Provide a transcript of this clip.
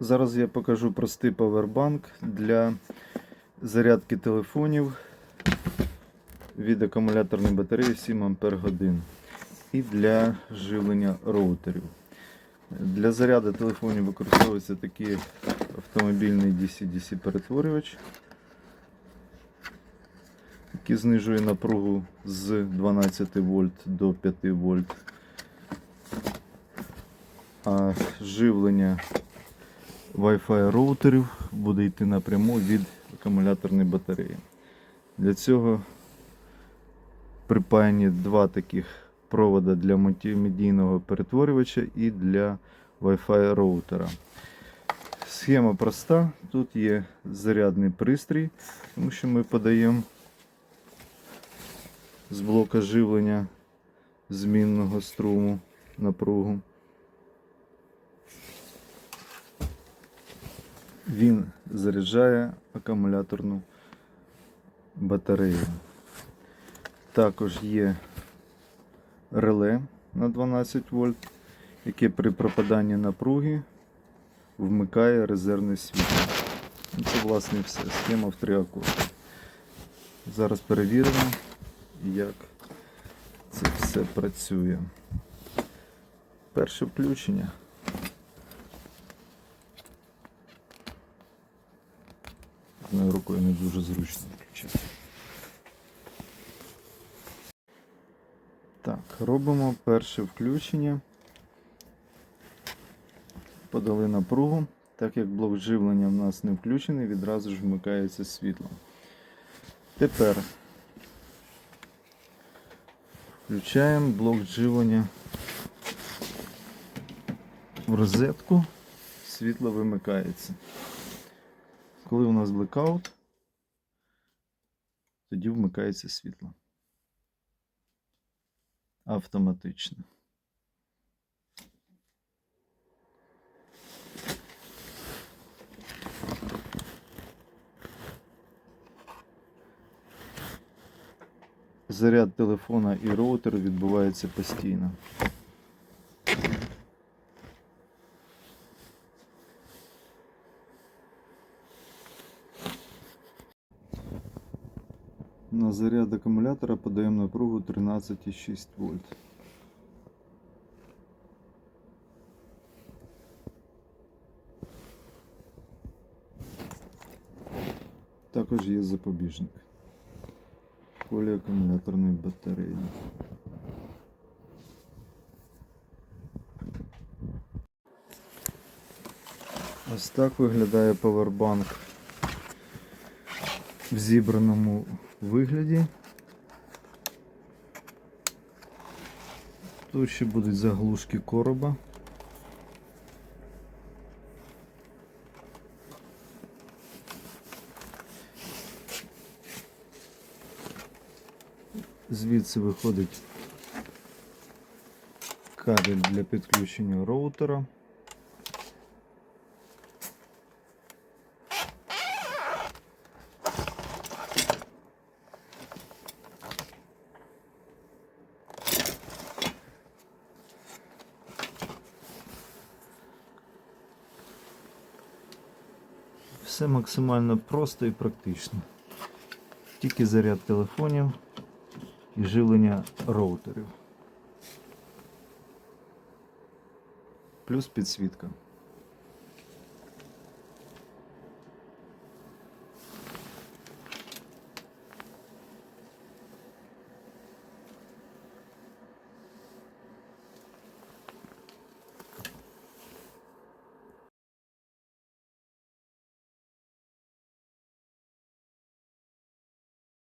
Зараз я покажу простий павербанк для зарядки телефонів від акумуляторної батареї 7 Ампер годин і для живлення роутерів. Для заряду телефонів використовується такий автомобільний DC-DC перетворювач, який знижує напругу з 12 вольт до 5 вольт. А живлення Wi-Fi роутерів буде йти напряму від акумуляторної батареї. Для цього припаяні два таких провода для мультимедійного перетворювача і для Wi-Fi роутера. Схема проста. Тут є зарядний пристрій, тому що ми подаємо з блока живлення змінного струму напругу. Він заряджає акумуляторну батарею. Також є реле на 12 вольт, яке при пропаданні напруги вмикає резервне світло. Ну, Це власне все. Схема в три акорди. Зараз перевіримо, як це все працює. Перше включення. Одною рукою не дуже зручно включати. Так, робимо перше включення. Подали напругу. Так як блок живлення в нас не включений, відразу ж вмикається світло. Тепер включаємо блок живлення в розетку, світло вимикається. Коли у нас блекаут, тоді вмикається світло. Автоматично. Заряд телефона і роутера відбувається постійно. На заряд акумулятора подаємо напругу 13,6 вольт. Також є запобіжник колі акумуляторної батареї. Ось так виглядає павербанк в зібраному вигляді. Тут ще будуть заглушки короба. Звідси виходить кабель для підключення роутера. Все максимально просто і практично. Тільки заряд телефонів і живлення роутерів. Плюс підсвітка.